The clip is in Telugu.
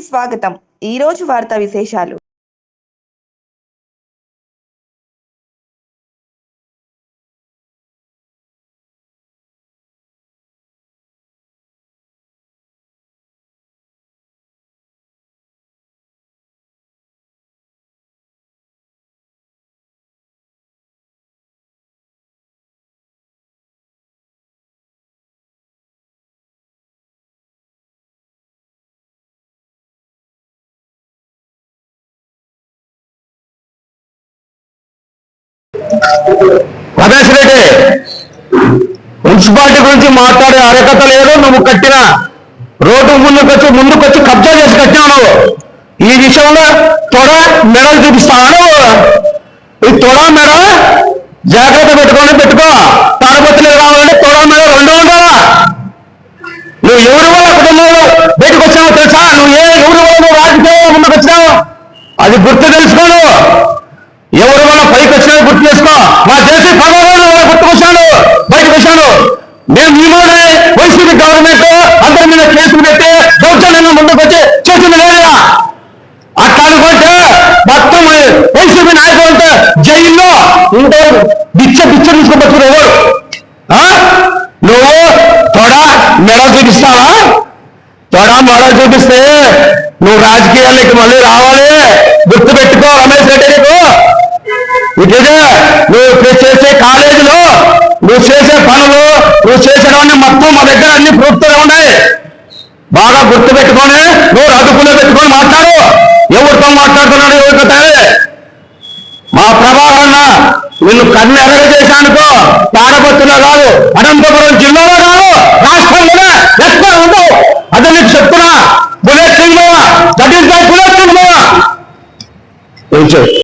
స్వాగతం. ఈ రోజు వార్తా విశేషాలు. రమేష్ రెడ్డి మున్సిపాలిటీ గురించి మాట్లాడే అర్హత లేదు నువ్వు కట్టిన రోడ్డు ముందుకొచ్చి ముందుకొచ్చి కబ్జా చేసి కట్టినావు నువ్వు. ఈ విషయంలో తొడ మెడలు చూపిస్తాను ఈ తొడ మెడ జాగ్రత్త పెట్టుకొని పెట్టుకో. తాడపత్రులు రావాలంటే తొడ మెడ రెండు ఉండాలా? నువ్వు ఎవరి వల్ల కుటుంబంలో బయటకు వచ్చావో తెలుసా? నువ్వు ఏ ఎవరి వల్ల నువ్వు రాజకీయ ముందుకు వచ్చినావు అది గుర్తు తెలుసుకోను వల్ల గుర్తు చేసుకో. మా దేశీ పదవులు గుర్తుకొచ్చాను బయటకు వచ్చాను మేము మీలోనే వైసీపీ గవర్నమెంట్ అందరి మీద కేసులు పెట్టి దౌర్జన్యంగా ముందుకు వచ్చి చేసింది లేదా అట్లా అనుకుంటే మొత్తం వైసీపీ నాయకులు అంటే జైల్లో ఉంటే బిచ్చ బిచ్చ తీసుకుపోతున్నారు ఎవరు? ఆ? నువ్వు తొడ మెడ చూపిస్తావా? తొడ మెడ చూపిస్తే నువ్వు రాజకీయాల్లోకి మళ్ళీ రావాలి. గుర్తు పెట్టుకో రమేష్ రెడ్డి నీకు. ఇదే నువ్వు ఇప్పుడు చేసే కాలేజీలో నువ్వు చేసే పనులు నువ్వు చేసేవన్నీ మొత్తం మా దగ్గర అన్ని ప్రూఫ్తోనే ఉన్నాయి. బాగా గుర్తు పెట్టుకొని నువ్వు అదుపులో పెట్టుకొని మాట్లాడు. ఎవరితో మాట్లాడుతున్నాడు ఎవరితో మా ప్రభావన్న నిన్ను కన్ను ఎరగ చేశానుకో తాడపత్రిలో కాదు అనంతపురం జిల్లాలో కాదు రాష్ట్రంలోనే ఎక్కడ ఉండవు. అది నీకు చెప్తున్నా. Bullet Singh that is my bullet cinema.